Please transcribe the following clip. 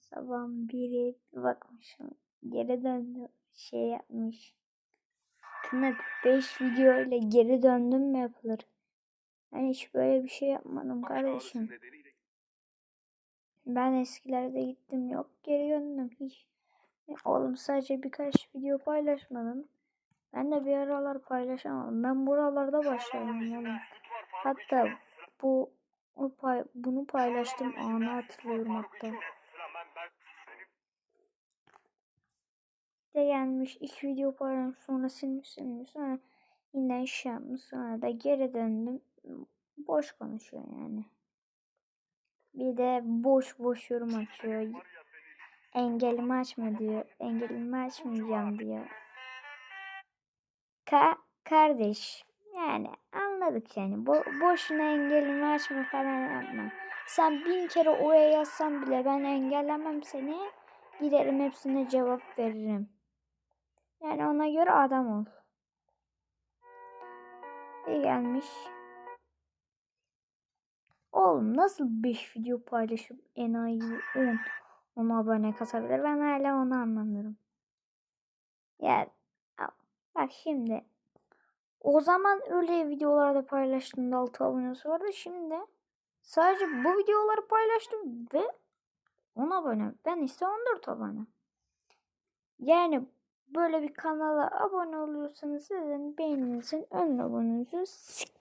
Sabah biri bir bakmışım. Geri döndü. Şey yapmış. Kınak 5 video ile geri döndüm mü yapılır? Ben hiç böyle bir şey yapmadım kardeşim. Ben eskilerde gittim yok geri döndüm hiç. Oğlum sadece birkaç video paylaşmadım. Ben de bir aralar paylaşamadım. Ben buralarda başladım oğlum. Hatta bu o pay, bunu paylaştım anı hatırlıyorum hatta. De gelmiş iki video paylaşmış sonra silmiş silmiş sonra yine iş yapmış sonra da geri döndüm. Boş konuşuyor yani. Bir de boş boş yorum açıyor. Engelimi açma diyor. Engelimi açmayacağım diyor. Ka kardeş yani anladık yani. Bo boşuna engelimi açma falan yapma. Sen bin kere oraya yazsan bile ben engellemem seni. Giderim hepsine cevap veririm. Yani ona göre adam ol. Bir gelmiş. Oğlum nasıl 5 video paylaşıp enayi 10 10 abone kasabilir? Ben hala onu anlamıyorum. Ya bak şimdi o zaman öyle videolarda paylaştığımda 6 abonesi vardı. Şimdi sadece bu videoları paylaştım ve 10 abone. Ben ise 14 abone. Yani böyle bir kanala abone oluyorsanız sizin beyninizin ön lobunuzu